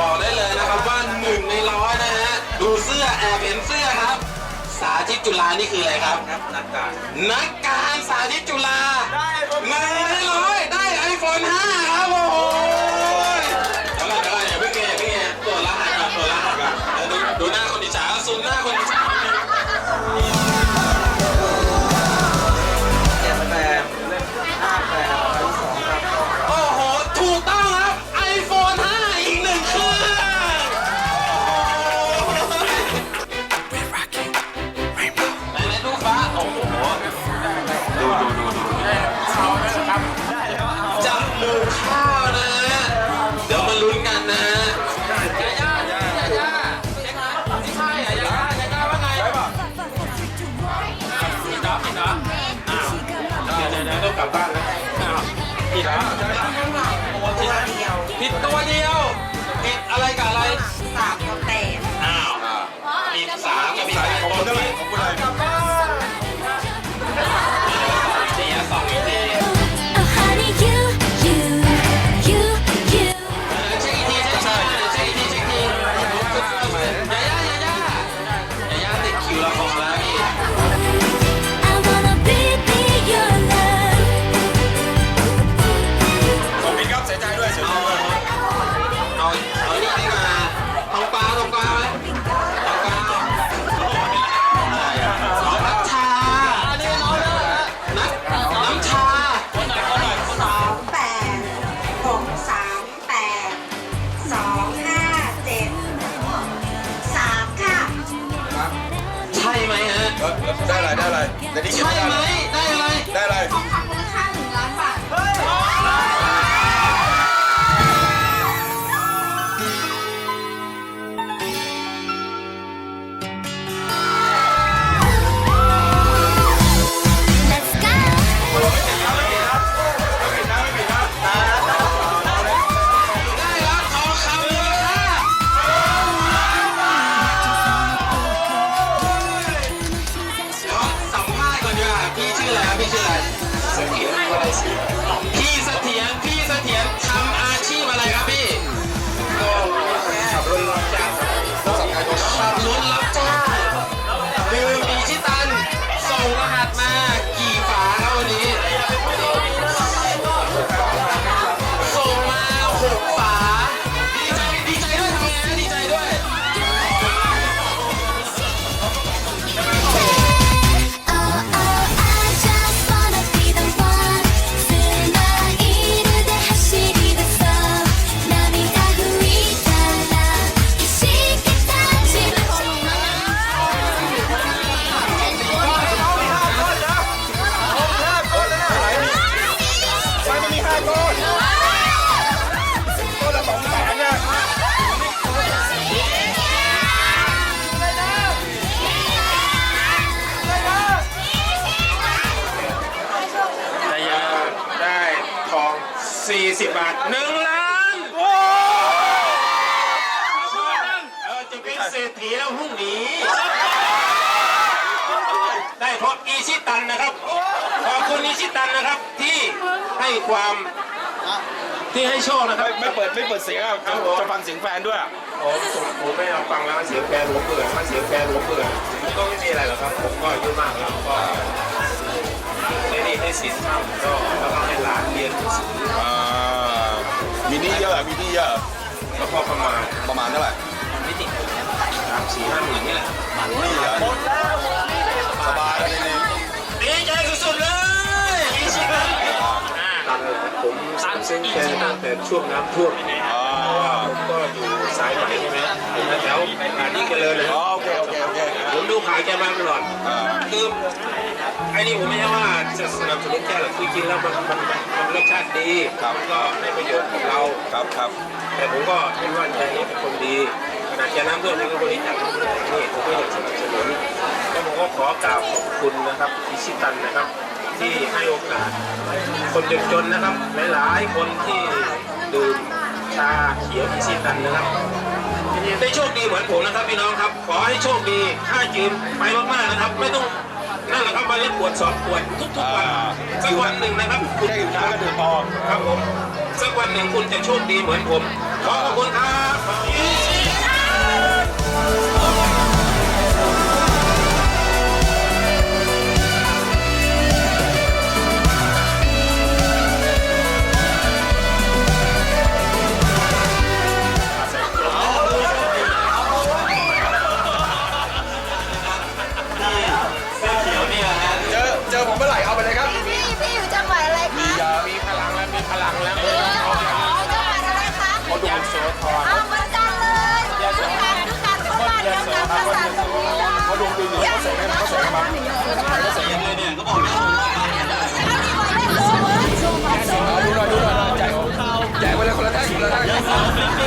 บอกได้เลยนะครับว่าหนึ่งในร้อยนะฮะ ดูเสื้อแอบเห็นเสื้อครับ สาธิตจุฬานี่คืออะไรครับ นักการ นักการสาธิตจุฬาหนึ่งในร้อยได้ไอโฟนห้าครับ 我来，我不来，我不来。 ใช่ไหมฮะได้อะไรได้อะไรใช่ไหมได้อะไร ได้อะไร 40 บาทหนึ่งล้านเออจะเป็นเศรษฐีแล้วพรุ่งนี้ ได้เพราะอีชิตันนะครับ ขอบคุณอีชิตันนะครับที่ให้ความที่ให้โชคนะครับ ไม่เปิดไม่เปิดเสียงครับจะฟังเสียงแฟนด้วย ผมผมไม่เอาฟังแล้วเสียงแฟนรัวเบื่อถ้าเสียงแฟนรัวเบื่อก็ไม่มีอะไรหรอกครับ ผมก็อายุมากแล้วก็ไม่ได้ให้สินทรัพย์ก็ต้องให้หลานเรียนหนังสือเอ่ พอประมาณประมาณเท่าไหร่มันไม่ติดเลยสามสี่ห้าหมื่นนี่แหละมันไม่เหลือหมดแล้วสบายเลยดีใจสุดๆเลยดีใจผมสามเส้นแค่ตั้งแต่ช่วงน้ำท่วมผมก็อยู่สายไหนใช่ไหมแล้วงานนี้ก็เลยเลยโอเค แกมาตลอดอ่าคือไอ้นี่ผมไม่ใช่ว่าจะสนับสนุนแกหรอกคือกินแล้วมันมันมันมันรสชาติดีมันก็ให้ประโยชน์กับเราครับครับแต่ผมก็เห็นว่าแกนี่เป็นคนดีขนาดแกน้ำท่วมแกก็บริจาคนี่ผมก็อยากสนับสนุนแล้วผมก็ขอกราบขอบคุณนะครับอิชิตันนะครับ ที่ให้โอกาส คนจนๆนะครับ หลายๆคนที่ดื่มชาเขียวอิชิตันนะครับ ได้โชคดีเหมือนผมนะครับพี่น้องครับ ขอให้โชคดีค่ายืมไปมากๆนะครับ ไม่ต้องนั่นแหละครับวันละขวดสองขวดทุกๆวันสักวันหนึ่งนะครับคุณแค่กินน้ำก็ดื่มพอครับผมสักวันหนึ่งคุณจะโชคดีเหมือนผมขอขอบคุณครับ อเจอผมเมื่อไหร่เอาไปเลยครับพี่พี่อยู่จังหวัดอะไรคะอย่ามีพลังแล้วมีพลังแล้วเออจังหวัดอะไรคะเขาดูยโสธรอ้าวเหมือนกันเลยดูการดูการเข้าบ้านเดียวกันภาษาตรงนี้นะเขาดูดูเขาเสกให้เขาเสกให้มาเสียงเลยเนี่ยก็บอกแล้วว่าเอาดูหน่อยดูหน่อยแจกแจกไปเลยคนละแท่งคนละแท่ง